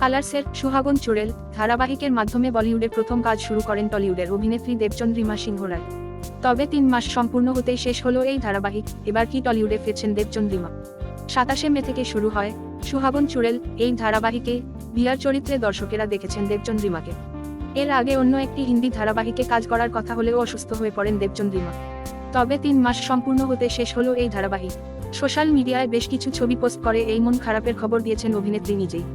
কালার্সের সুহাগন চুড়েল, ধারাবাহিকের মাধ্যমে বলিউডে প্রথম কাজ শুরু করেন টলিউডের অভিনেত্রী দেবচন্দ্রিমা সিংহ রায় তবে তিন মাস সম্পূর্ণ হতেই শেষ হলো এই ধারাবাহিক, এবার কি টলিউডে ফিরছেন দেবচন্দ্রিমা সাতাশে মে থেকে শুরু হয় সুহাগন চুড়েল, এই ধারাবাহিকে বিয়ার চরিত্রে দর্শকেরা দেখেছেন দেবচন্দ্রিমাকে এর আগে অন্য একটি হিন্দি ধারাবাহিকে কাজ করার কথা হলেও অসুস্থ হয়ে পড়েন দেবচন্দ্রিমা তবে তিন মাস সম্পূর্ণ হতে শেষ হলো এই ধারাবাহিক। সোশ্যাল মিডিয়ায় বেশ কিছু ছবি পোস্ট করে এই মন খারাপের খবর দিয়েছেন অভিনেত্রী নিজেই।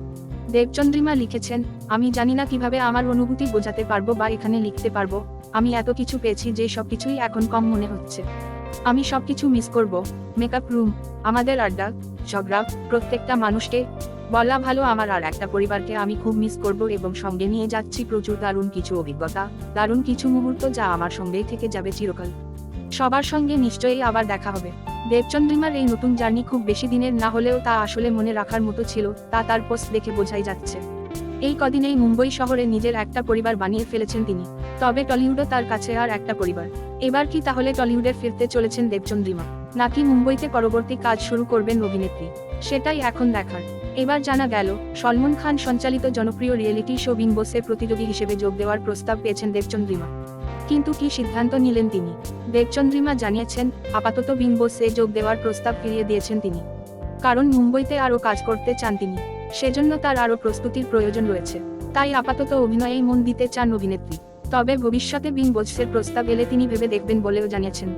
দেবচন্দ্রিমা লিখেছেন, আমি জানি না কীভাবে আমার অনুভূতি বোঝাতে পারব বা এখানে লিখতে পারব। আমি এত কিছু পেয়েছি যে সবকিছুই এখন কম মনে হচ্ছে। আমি সবকিছু মিস করব। মেকআপ রুম, আমাদের আড্ডা, ঝগড়া, প্রত্যেকটা মানুষকে। বলা ভালো, আমার আর একটা পরিবারকে আমি খুব মিস করব এবং সঙ্গে নিয়ে যাচ্ছি প্রচুর দারুণ কিছু অভিজ্ঞতা, দারুণ কিছু মুহূর্ত যা আমার সঙ্গেই থেকে যাবে চিরকাল। সবার সঙ্গে নিশ্চয়ই আবার দেখা হবে। দেবচন্দ্রিমার এই নতুন জার্নি খুব বেশি দিনের না হলেও তা আসলে মনে রাখার মতো ছিল, তা তার পোস্ট দেখে বোঝাই যাচ্ছে। এই কদিনেই মুম্বই শহরে নিজের একটা পরিবার বানিয়ে ফেলেছেন তিনি। তবে টলিউডও তার কাছে আর একটা পরিবার। এবার কি তাহলে টলিউডে ফিরতে চলেছেন দেবচন্দ্রিমা? নাকি মুম্বইতে পরবর্তী কাজ শুরু করবেন অভিনেত্রী? সেটাই এখন দেখার। এবার জানা গেল, সলমন খান সঞ্চালিত জনপ্রিয় রিয়েলিটি শো বিং বসে প্রতিযোগী হিসেবে যোগ দেওয়ার প্রস্তাব পেয়েছেন দেবচন্দ্রিমা। কিন্তু কি সিদ্ধান্ত নিলেন তিনি? দেবচন্দ্রিমা জানিয়েছেন, আপাতত বিন বসে যোগ দেওয়ার প্রস্তাব ফিরিয়ে দিয়েছেন তিনি। কারণ মুম্বইতে আরও কাজ করতে চান তিনি, সেজন্য তার আরও প্রস্তুতির প্রয়োজন রয়েছে। তাই আপাতত অভিনয়েই মন দিতে চান অভিনেত্রী। তবে ভবিষ্যতে বিন বোসের প্রস্তাব এলে তিনি ভেবে দেখবেন বলেও জানিয়েছেন।